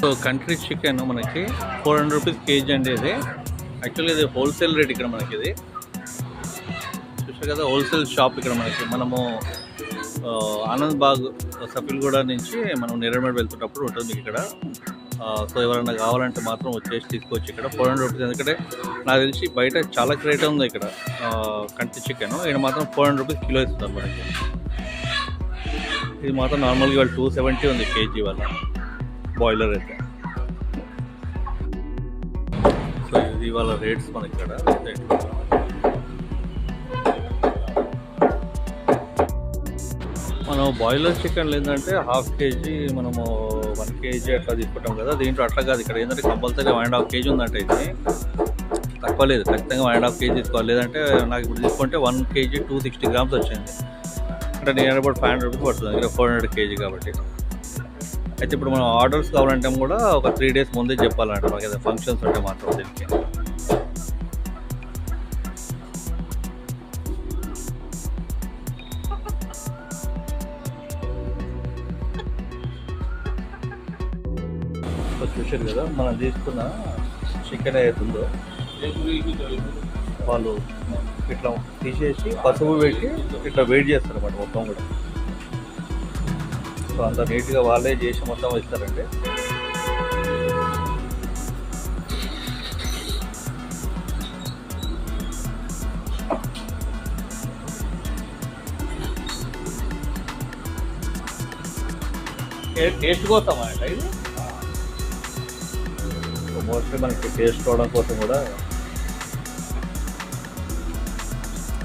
So country chicken మనకి four hundred rupees KG అండి ఇది. యాక్చువల్లీ ఇది హోల్సేల్ రేట్ ఇక్కడ మనకి ఇది. చూసారు కదా హోల్సేల్ షాప్ ఇక్కడ మనకి. మనము ఆనంద్ బాగ్ సఫిల్గూడ నుంచి మనం నిరమేడ్ వెళ్తున్నప్పుడు ఉంటుంది ఇక్కడ. సో ఎవరైనా కావాలంటే మాత్రం వచ్చేసి తీసుకోవచ్చు ఇక్కడ. ఫోర్ హండ్రెడ్ రూపీస్ ఎందుకంటే నాకు తెలిసి బయట చాలా రేట్ ఉంది ఇక్కడ కంటి చికెన్. ఇక్కడ మాత్రం ఫోర్ హండ్రెడ్ రూపీస్ కిలో ఇస్తున్నారు మనకి. ఇది మాత్రం నార్మల్గా వాళ్ళు టూ సెవెంటీ ఉంది కేజీ వాళ్ళ బాయిలర్ అయితే. సో ఇది ఇవాళ రేట్స్ మనకి ఇక్కడ మనం బాయిలర్ చికెన్ ఏంటంటే హాఫ్ కేజీ మనము వన్ కేజీ అట్లా తీసుకుంటాం కదా దీంట్లో అట్లా కాదు. ఇక్కడ ఏంటంటే compulsory one and half kg ఉందంటే ఇది. తక్కువ లేదు. ఖచ్చితంగా వన్ అండ్ హాఫ్ కేజీ తీసుకోవాలి. లేదంటే నాకు ఇప్పుడు తీసుకుంటే one kg two sixty grams వచ్చింది. అంటే నేను అబౌట్ ఫైవ్ హండ్రెడ్ రూపీస్ పడుతుంది. ఇక్కడ ఫోర్ హండ్రెడ్ కేజీ కాబట్టి. అయితే ఇప్పుడు మనం ఆర్డర్స్ కావాలంటే కూడా ఒక త్రీ డేస్ ముందే చెప్పాలంట. మాకు ఏదైనా ఫంక్షన్స్ ఉంటే మాత్రం దీనికి. చూశారు కదా మనం తీసుకున్న చికెన్ అవుతుందో వాళ్ళు ఇట్లా తీసేసి పసుపు పెట్టి ఇట్లా వెయిట్ చేస్తారు అన్నమాట మొత్తం కూడా. సో అంత నీట్గా వాళ్ళే చేసి మొత్తం ఇస్తారండి. టేస్ట్ కోసం అంట ఇది? మోస్ట్లీ మనకి టేస్ట్ అవడం కోసం కూడా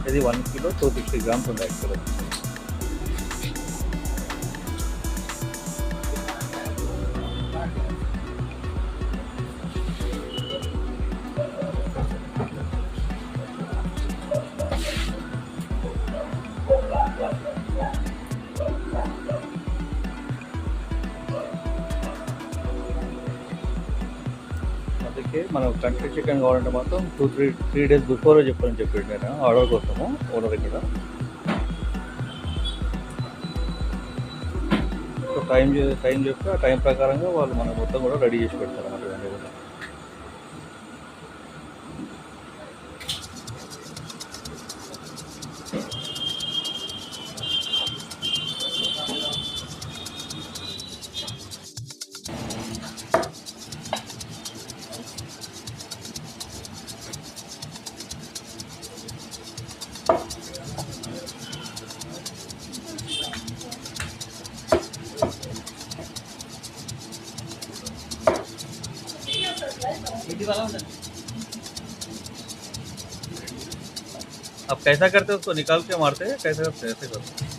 ఇది one kilo two sixty grams ఉంది యాక్చువల్గా మనం కంట్రీ చికెన్ కావాలంటే మాత్రం two three three days before చెప్పని చెప్పాడు నేను ఆర్డర్ కోసము ఓనర్ ఇక్కడ సో టైం టైం చెప్తే ఆ టైం ప్రకారంగా వాళ్ళు మనం మొత్తం కూడా రెడీ చేసి పెడతారు అన్నమాట अब कैसा करते हैं उसको? निकाल के मारते हैं? कैसा करते ऐसे करते हैं।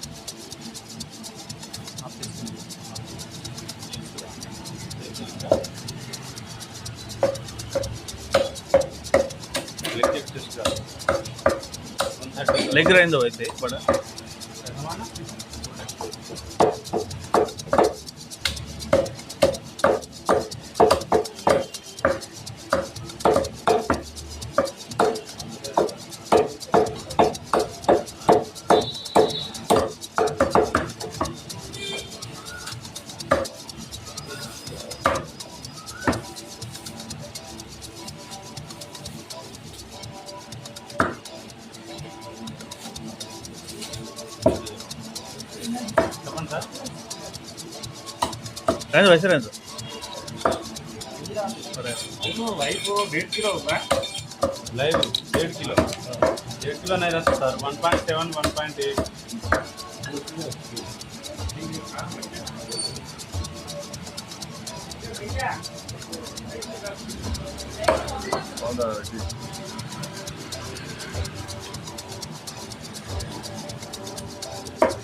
लेग ग्राइंड होते बड़ा। రండి వయసు రండి. Sir. One point seven one point eight.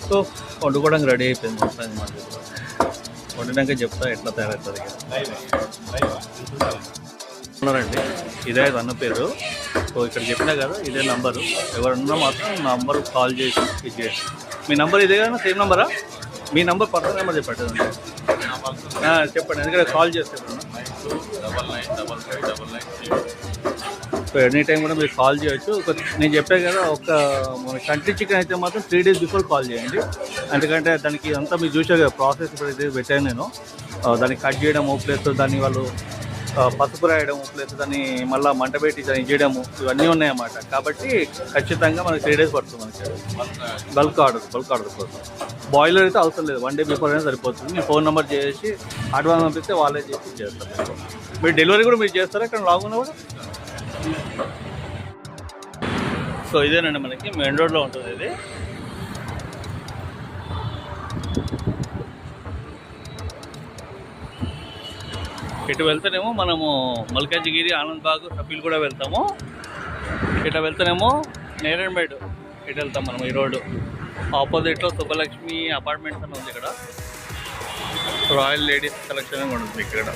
So వండుకోవడానికి రెడీ అయిపోయింది. వండినాక చెప్తా ఎట్లా తయారవుతుంది ఉన్నారండి. ఇదే అన్న పేరు. సో ఇక్కడ చెప్పినా కదా ఇదే నంబరు. ఎవరన్నా మాత్రం నంబర్ కాల్ చేసి ఇది చేసి మీ నంబర్ ఇదే కదా సేమ్ నంబరా? మీ నంబర్ పర్సనల్ నెంబర్ చెప్పండి చెప్పండి ఎందుకంటే కాల్ చేస్తే double nine double five double nine so any time కూడా మీరు కాల్ చేయొచ్చు. ఒక నేను చెప్పాను కదా ఒక మన కంట్రీ చికెన్ అయితే మాత్రం త్రీ డేస్ బిఫోర్ కాల్ చేయండి. ఎందుకంటే దానికి అంతా మీరు చూసారు కదా ప్రాసెస్ ఇప్పుడు ఇది పెట్టాను నేను. దాన్ని కట్ చేయడము ప్లస్ దాన్ని వాళ్ళు పసుపు రాయడము ప్లస్ దాన్ని మళ్ళీ మంట పెట్టి దాన్ని చేయడము ఇవన్నీ ఉన్నాయన్నమాట. కాబట్టి ఖచ్చితంగా మనకి త్రీ డేస్ పడుతుంది మనకి. బల్క్ ఆర్డర్ బల్క్ ఆర్డర్ కోసం. బాయిలర్ అయితే అవసరం లేదు. వన్ డే బిఫోర్ అయినా సరిపోతుంది. మీ ఫోన్ నెంబర్ చేసి అడ్వాన్స్ పంపిస్తే వాళ్ళే చేసి చేస్తారు మీరు డెలివరీ కూడా మీరు చేస్తారా? ఇక్కడ లాగున్నా కూడా? సో ఇదేనండి మనకి మెయిన్ రోడ్లో ఉంటుంది ఇది. ఇటు వెళ్తేనేమో మనము మల్కాజిగిరి ఆనంద్ బాగ్ సభ్యులు కూడా వెళ్తాము. ఇటు వెళ్తేనేమో నేరేడ్మేడ్ ఇటు వెళ్తాం మనం ఈ రోడ్డు. ఆపోజిట్లో సుబ్బలక్ష్మి అపార్ట్మెంట్స్ అని ఉంది ఇక్కడ. రాయల్ లేడీస్ కలెక్షన్ కూడా ఉంది ఇక్కడ.